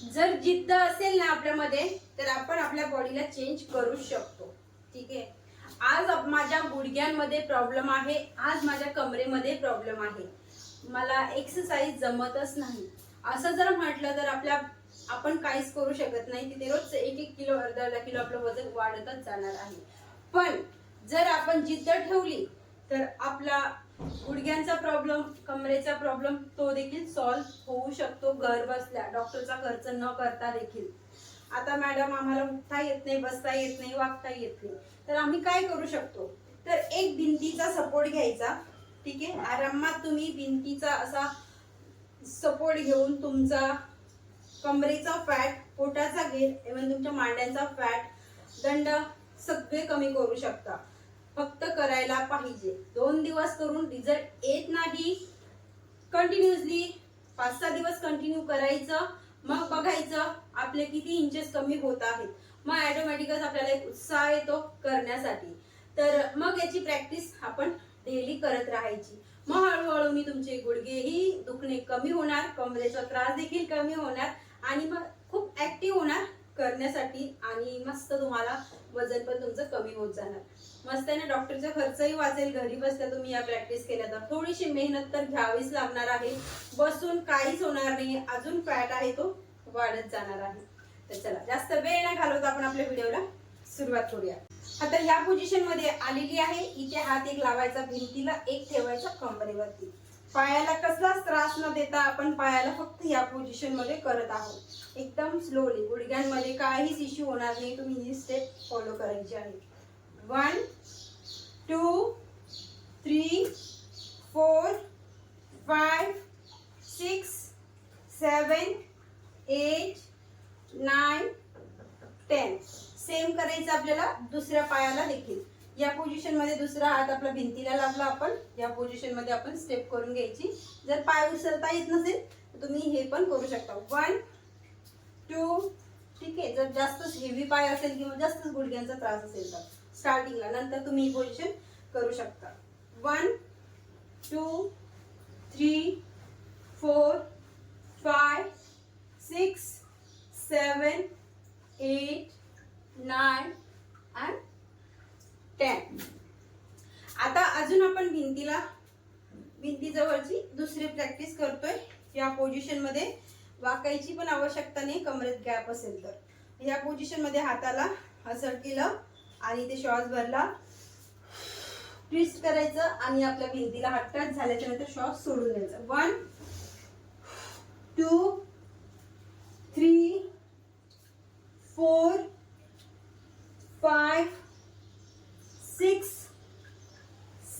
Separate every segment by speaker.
Speaker 1: जर जिद्द असेल ना आपल्यामध्ये तर आपण आपल्या बॉडीला चेंज करू शकतो. ठीक आहे? आज माझ्या गुडघ्यांमध्ये प्रॉब्लेम आहे. आज माझ्या कमरेमध्ये प्रॉब्लेम आहे. मला एक्सरसाइज जमतच नाही. असं जर म्हटलं तर आपल्या आपण काहीच करू शकत नाही. तिथे रोज एक एक किलो अर्धा अर्धा किलो आपलं वजन वाढतच जाणार आहे. पण जर आपण जिद्द ठेवली तर आपला गुडघ्यांचा प्रॉब्लेम कमरेचा प्रॉब्लेम तो देखील सॉल्व्ह होऊ शकतो घर बसल्या. डॉक्टरचा खर्च न करता देखील. आता मॅडम आम्हाला उठता येत नाही बसता येत नाही वागता येत नाही. तर आम्ही काय करू शकतो? तर एक भिंतीचा सपोर्ट घ्यायचा. ठीक आहे? आरामात तुम्ही भिंतीचा असा सपोर्ट घेऊन तुमचा कमरेचा फॅट पोटाचा घेर इव्हन तुमच्या मांड्यांचा फॅट दंड सगळे कमी करू शकता. फक्त करायला पाहिजे. दोन दिवस करून रिझल्ट येत नाही. कंटिन्युअसली पाच सहा दिवस कंटिन्यू करायचं मग बघायचं आपले किती इंचेस कमी होत आहेत. मग ऍटोमॅटिकच आपल्याला एक उत्साह येतो करण्यासाठी. तर मग याची प्रॅक्टिस आपण डेली करत राहायची. मग हळूहळू मी तुमचे गुडघेही दुखणे कमी होणार कमरेचा त्रास देखील कमी होणार आणि मग खूप ऍक्टिव्ह होणार. करण्यासाठी आणि मस्त तुम्हाला वजन पण तुमचं कमी होत जाणार. मस्त आहे ना डॉक्टरचा खर्चही वाचेल घरी बसल्या तुम्ही या प्रॅक्टिस केल्या तर. थोडीशी मेहनत तर घ्यावीच लागणार आहे. बसून काहीच होणार नाही. अजून फॅट आहे तो वाढत जाणार आहे. तर चला जास्त वेळ न घालवता आपण आपल्या व्हिडिओला. सुरुवात करूया. आता ह्या पोझिशनमध्ये आलेली आहे. इथे हात एक लावायचा भिंतीला एक ठेवायचा कंबरेवरती. पायाला कसलाच त्रास न देता आपण पायाला फक्त या पोझिशनमध्ये करत आहोत. एकदम स्लोली गुडघ्यांमध्ये काहीच इश्यू होणार नाही. तुम्ही ही स्टेप फॉलो करायची आहे. One two three four five six seven eight nine ten same करायचं आपल्याला दुसऱ्या पायाला देखील. या पोझिशनमध्ये दुसरा हात आपला भिंतीला लागला आपण या पोझिशनमध्ये आपण स्टेप करून घ्यायची. जर पाय उसरता येत नसेल तर तुम्ही हे पण करू शकता. वन टू ठीक आहे. जर जास्तच हेवी पाय असेल किंवा जास्तच गुडघ्यांचा त्रास असेल तर स्टार्टिंगला नंतर तुम्ही ही पोझिशन करू शकता. One two three four five six seven eight nine and ten आता अजून आपण भिंतीला भिंतीजवळची दुसरी प्रॅक्टिस करतोय. या पोझिशनमध्ये वाकायची पण आवश्यकता नाही कमरेत गॅप असेल तर. या पोझिशनमध्ये हाताला हसर केलं आणि ते श्वास भरला. ट्विस्ट करायचं आणि आपल्या भिंतीला हात टच झाल्याच्यानंतर श्वास सोडून द्यायचा. One two three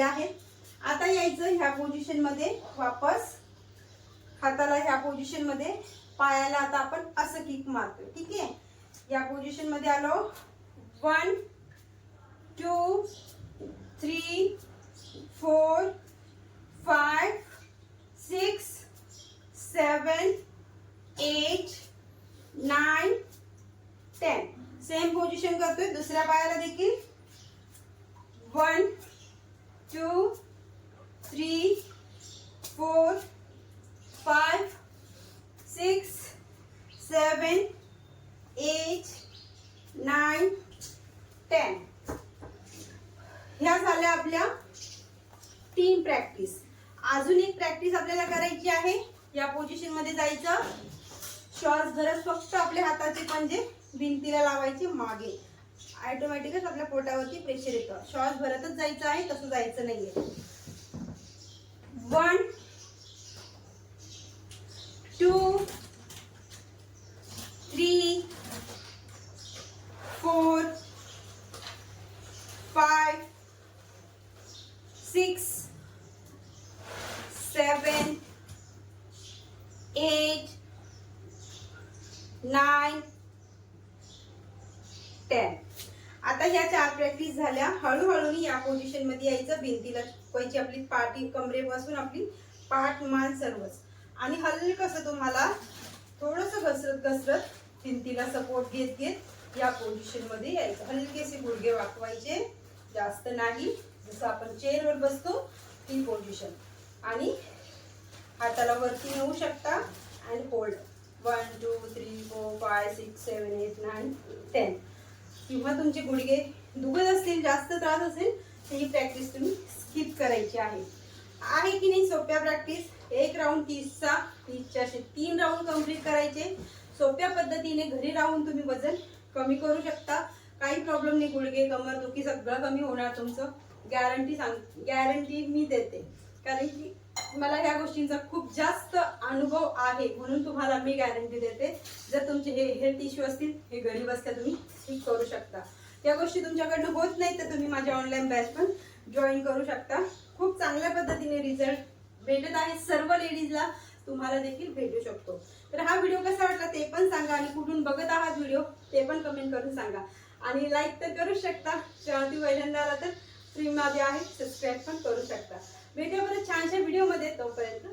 Speaker 1: झालेले आहेत. आता यायचं ह्या पोझिशनमध्ये वापस. हाताला ह्या पोझिशनमध्ये पायाला आता आपण असं किक मारतोय. ठीक आहे? या पोझिशनमध्ये आलो. One two three four five six seven eight nine ten same position करतोय. दुसऱ्या पायाला देखील. One two three four five six seven eight, nine ten ह्या झाल्या आपल्या तीन प्रॅक्टिस अजून एक प्रॅक्टिस आपल्याला करायची आहे. या पोझिशनमध्ये जायचं. श्वास धरत फक्त आपल्या हाताचे पंजे भिंतीला लावायचे मागे. ऑटोमॅटिकच आपल्या पोटावरती प्रेशर येतं. श्वास भरतच जायचं आहे तसं जायचं नाहीये. One two three four five six seven eight nine ten आता ह्या चार प्रॅक्टिस झाल्या. हळूहळू या पोझिशनमध्ये यायचं. भिंतीला चिपकायची आपली पाठी कमरेपासून आपली पाठ मान सर्वच. आणि हल्ली कसं तुम्हाला थोडस घसरत घसरत भिंतीला सपोर्ट घेत घेत या पोझिशनमध्ये यायचं. हलकेसे गुडघे वाकवायचे. जास्त नाही. जसं आपण चेअरवर बसतो ती पोझिशन आणि हाताला वरती नेऊ शकता. आणि hold one two three four five six seven eight nine ten किंवा तुमचे गुडघे दुखत असतील जास्त त्रास असेल तर ही प्रॅक्टिस तुम्ही स्किप करायची आहे. आहे की नाही सोप्या प्रॅक्टिस एक राऊंड तीसचा तीसच्या असे तीन राऊंड कंप्लीट करायचे. सोप्या पद्धतीने घरी राहून तुम्ही वजन कमी करू शकता. काही प्रॉब्लेम नाही गुडघे कमर दुखी सगळं कमी होणार तुमचं. गॅरंटी सांग गॅरंटी मी देते. कारण की मला ह्या गोष्टींचा खूप जास्त अनुभव आहे म्हणून तुम्हाला मी गॅरंटी देते. जर तुमचे हे हेल्थ इश्यू असतील हे घरी बसल्या तुम्ही ठीक करू या गोष्टी तुमच्याकडनं होत नाही तर तुम्ही माझ्या ऑनलाईन बॅच पण जॉईन करू शकता. खूप चांगल्या पद्धतीने रिझल्ट भेटत आहे सर्व लेडीजला तुम्हाला देखील भेटू शकतो. तर हा व्हिडिओ कसा वाटला ते पण सांगा आणि कुठून बघत आहात व्हिडिओ ते पण कमेंट करून सांगा. आणि लाईक तर करू शकता. चॅनल पहिल्यांदा आला तर फ्रीमध्ये आहे. सबस्क्राईब पण करू शकता. भेटूया परत छानशा व्हिडिओमध्ये तोपर्यंत